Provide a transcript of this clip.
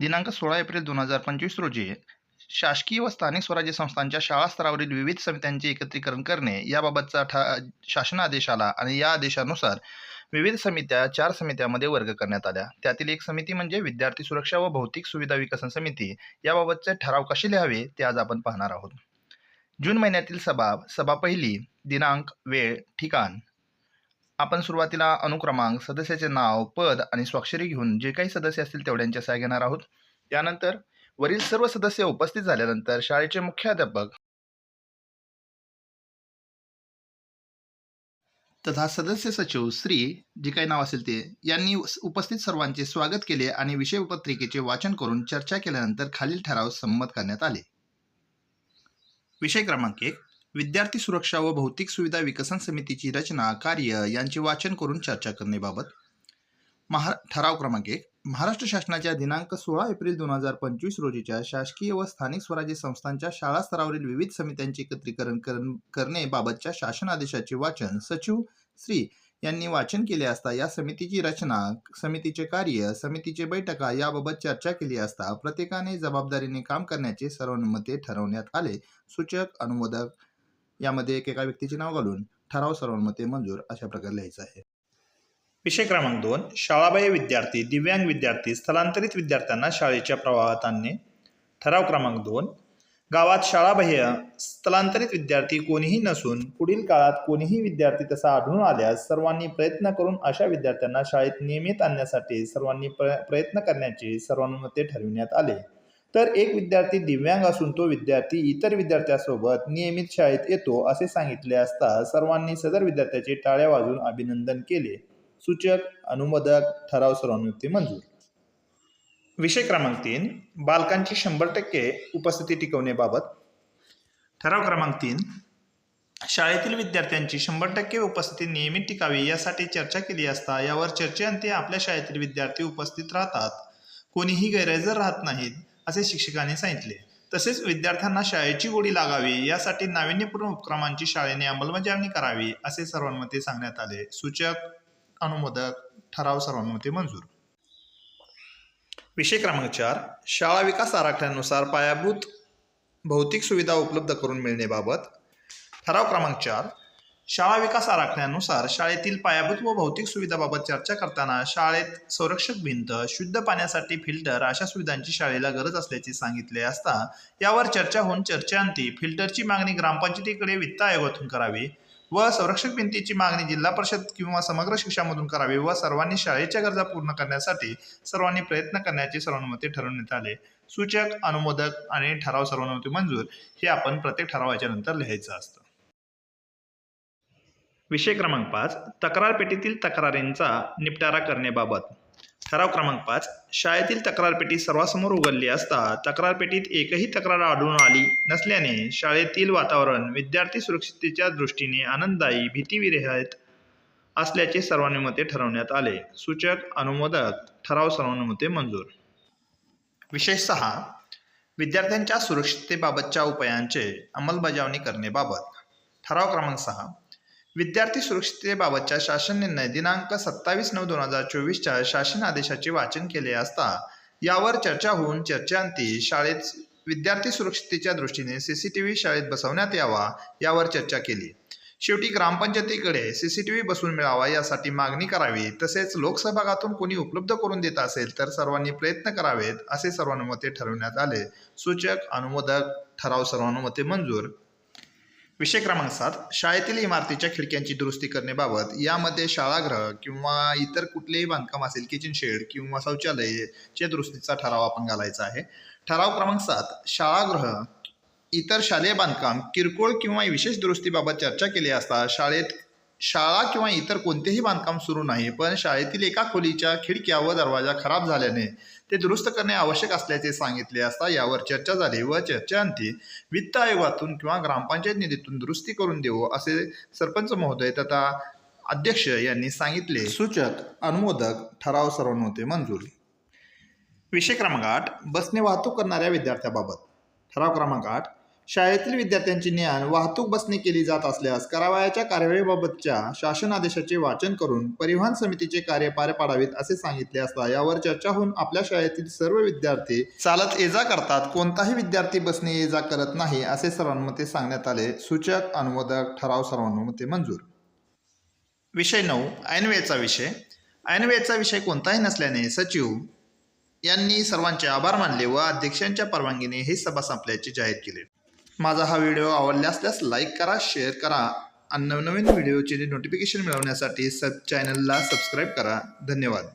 दिनांक सोळा एप्रिल दोन हजार पंचवीस रोजी शासकीय व स्थानिक स्वराज्य संस्थांच्या शाळा स्तरावरील विविध समित्यांचे एकत्रीकरण करणे याबाबतचा ठा शासन आदेश आला आणि या आदेशानुसार विविध समित्या चार समित्यामध्ये वर्ग करण्यात आल्या. त्यातील एक समिती म्हणजे विद्यार्थी सुरक्षा व भौतिक सुविधा विकसन समिती. याबाबतचे ठराव कसे लिहावे ते आज आपण पाहणार आहोत. जून महिन्यातील सभा सभा पहिली दिनांक वेळ ठिकाण. आपण सुरुवातीला अनुक्रमांक सदस्याचे नाव पद आणि स्वाक्षरी घेऊन जे काही सदस्य असतील तेवढ्यांच्या सह्या घेणार आहोत. त्यानंतर वरील सर्व सदस्य उपस्थित झाल्यानंतर शाळेचे मुख्याध्यापक तथा सदस्य सचिव श्री जे काही नाव असेल ते यांनी उपस्थित सर्वांचे स्वागत केले आणि विषय पत्रिकेचे वाचन करून चर्चा केल्यानंतर खालील ठराव संमत करण्यात आले. विषय क्रमांक एक. विद्यार्थी सुरक्षा व भौतिक सुविधा विकसन समितीची रचना कार्य यांचे वाचन करून चर्चा करण्याबाबत महा ठराव क्रमांक एक. महाराष्ट्र शासनाच्या दिनांक सोळा एप्रिल दोन हजार पंचवीस रोजीच्या शासकीय व स्थानिक स्वराज्य संस्थांच्या शाळा स्तरावरील विविध समित्यांचे एकत्रीकरण करन- करण्याबाबतच्या शासन आदेशाचे वाचन सचिव श्री यांनी वाचन केले असता या समितीची रचना समितीचे कार्य समितीचे बैठका याबाबत चर्चा केली असता प्रत्येकाने जबाबदारीने काम करण्याचे सर्वानुमते ठरवण्यात आले. सूचक अनुमोदक यामध्ये एकेका व्यक्तीचे नाव घालून ठराव सर्वांमते मंजूर अशा प्रकारे लिहायचा आहे. विषय क्रमांक दोन शाळाबाह्य विद्यार्थी दिव्यांग विद्यार्थी स्थलांतरित विद्यार्थ्यांना शाळेच्या प्रवाहात आणणे. ठराव क्रमांक दोन गावात शाळाबाह्य स्थलांतरित विद्यार्थी कोणीही नसून पुढील काळात कोणीही विद्यार्थी तसा आढळून आल्यास सर्वांनी प्रयत्न करून अशा विद्यार्थ्यांना शाळेत नियमित आणण्यासाठी सर्वांनी प्र प्रयत्न करण्याचे सर्वानुमते ठरविण्यात आले. तर एक विद्यार्थी दिव्यांग असून तो विद्यार्थी इतर विद्यार्थ्यासोबत नियमित शाळेत येतो असे सांगितले असता सर्वांनी सदर विद्यार्थ्याचे टाळ्या वाजवून अभिनंदन केले. सूचक अनुमोदक ठराव सर्वानुमते मंजूर. विषय क्रमांक तीन बालकांची शंभर टक्के उपस्थिती टिकवण्याबाबत. ठराव क्रमांक तीन शाळेतील विद्यार्थ्यांची शंभर टक्के उपस्थिती नियमित टिकावी यासाठी चर्चा केली असता यावर चर्चेअंती आपल्या शाळेतील विद्यार्थी उपस्थित राहतात. कोणीही गैरहजर राहत नाहीत. असे शिक्षकांनी सांगितले. तसेच विद्यार्थ्यांना शाळेची गोडी लागावी यासाठी नाविन्यपूर्ण उपक्रमांची शाळेने अंमलबजावणी करावी असे सर्वांमध्ये सांगण्यात आले. सूचक अनुमोदक ठराव सर्वांमध्ये मंजूर. विषय क्रमांक चार. शाळा विकास आराखड्यानुसार पायाभूत भौतिक सुविधा उपलब्ध करून मिळण्याबाबत ठराव क्रमांक चार. शाळा विकास आराखड्यानुसार शाळेतील पायाभूत व भौतिक सुविधाबाबत चर्चा करताना शाळेत संरक्षक भिंत शुद्ध पाण्यासाठी फिल्टर अशा सुविधांची शाळेला गरज असल्याचे सांगितले असता यावर चर्चा होऊन चर्चेअंती फिल्टरची मागणी ग्रामपंचायतीकडे वित्त आयोगातून करावी व संरक्षक भिंतीची मागणी जिल्हा परिषद किंवा समग्र शिक्षामधून करावी व सर्वांनी शाळेच्या गरजा पूर्ण करण्यासाठी सर्वांनी प्रयत्न करण्याचे सर्वानुमते ठरवण्यात आले. सूचक अनुमोदक आणि ठराव सर्वानुमते मंजूर हे आपण प्रत्येक ठरावाच्या नंतर लिहायचं असतं. विषय क्रमांक पाच तक्रारपेटीतील तक्रारींचा निपटारा करण्याबाबत. ठराव क्रमांक पाच शाळेतील तक्रारपेटी सर्वासमोर सर्वांसमोर उघडली असता तक्रारपेटीत एकही तक्रार आढळून आली नसल्याने शाळेतील वातावरण विद्यार्थी सुरक्षिततेच्या दृष्टीने आनंददायी भीतीविरहित असल्याचे सर्वानुमते ठरवण्यात आले. सूचक अनुमोदक ठराव सर्वानुमते मंजूर. विषय सहा विद्यार्थ्यांच्या सुरक्षिततेबाबतच्या उपायांचे अंमलबजावणी करण्याबाबत. ठराव क्रमांक सहा विद्यार्थी सुरक्षिततेबाबतच्या शासन निर्णय दिनांक सत्तावीस नऊ दोन हजार चोवीसच्या शासन आदेशाचे वाचन केले असता यावर चर्चा होऊन चर्चेअंती शाळेत विद्यार्थी सुरक्षिततेच्या दृष्टीने सी सी टी व्ही शाळेत बसवण्यात यावा यावर चर्चा केली. शेवटी ग्रामपंचायतीकडे सी सी टी व्ही बसून मिळावा यासाठी मागणी करावी तसेच लोकसहभागातून कोणी उपलब्ध करून देत असेल तर सर्वांनी प्रयत्न करावेत असे सर्वानुमते ठरवण्यात आले. सूचक अनुमोदक ठराव सर्वानुमते मंजूर विषय क्रमांक सात शाळेतील इमारतीच्या खिडक्यांची दुरुस्ती करण्याबाबत यामध्ये शाळागृह किंवा इतर कुठलेही बांधकाम असेल किचन शेड किंवा शौचालयाच्या दुरुस्तीचा ठराव आपण घालायचा आहे. ठराव क्रमांक सात शाळागृह इतर शालेय बांधकाम किरकोळ किंवा विशेष दुरुस्तीबाबत चर्चा केली असता शाळेत शाळा किंवा इतर कोणतेही बांधकाम सुरू नाही पण शाळेतील एका खोलीच्या खिडक्या व दरवाजा खराब झाल्याने ते दुरुस्त करणे आवश्यक असल्याचे सांगितले असता यावर चर्चा झाली व चर्चेअंती वित्त आयोगातून किंवा ग्रामपंचायत निधीतून दुरुस्ती करून देऊ असे सरपंच महोदय तथा अध्यक्ष यांनी सांगितले. सूचक अनुमोदक ठराव सर्वानुमते मंजूर. विषय क्रमांक आठ बसने वाहतूक करणाऱ्या विद्यार्थ्याबाबत. ठराव क्रमांक आठ शाळेतील विद्यार्थ्यांची ज्ञान वाहतूक बसने केली जात असल्यास करावयाच्या कारवाईबाबतच्या शासन आदेशाचे वाचन करून परिवहन समितीचे कार्य पार पाडावेत असे सांगितले असता यावर चर्चा होऊन आपल्या शाळेतील सर्व विद्यार्थी चालत ये जा करतात कोणताही विद्यार्थी बसने ये जा करत नाही असे सर्वांमते सांगण्यात आले. सूचक अनुमोदक ठराव सर्वानुमते मंजूर. विषय नऊ ऐनवेळचा विषय. ऐनवेळचा विषय कोणताही नसल्याने सचिव यांनी सर्वांचे आभार मानले व अध्यक्षांच्या परवानगीने ही सभा संपल्याचे जाहीर केले. माझा हा व्हिडिओ आवडला असल्यास लाईक करा शेअर करा आणि नवनवीन व्हिडिओचे नोटिफिकेशन मिळवण्यासाठी सब चॅनलला सबस्क्राईब करा. धन्यवाद.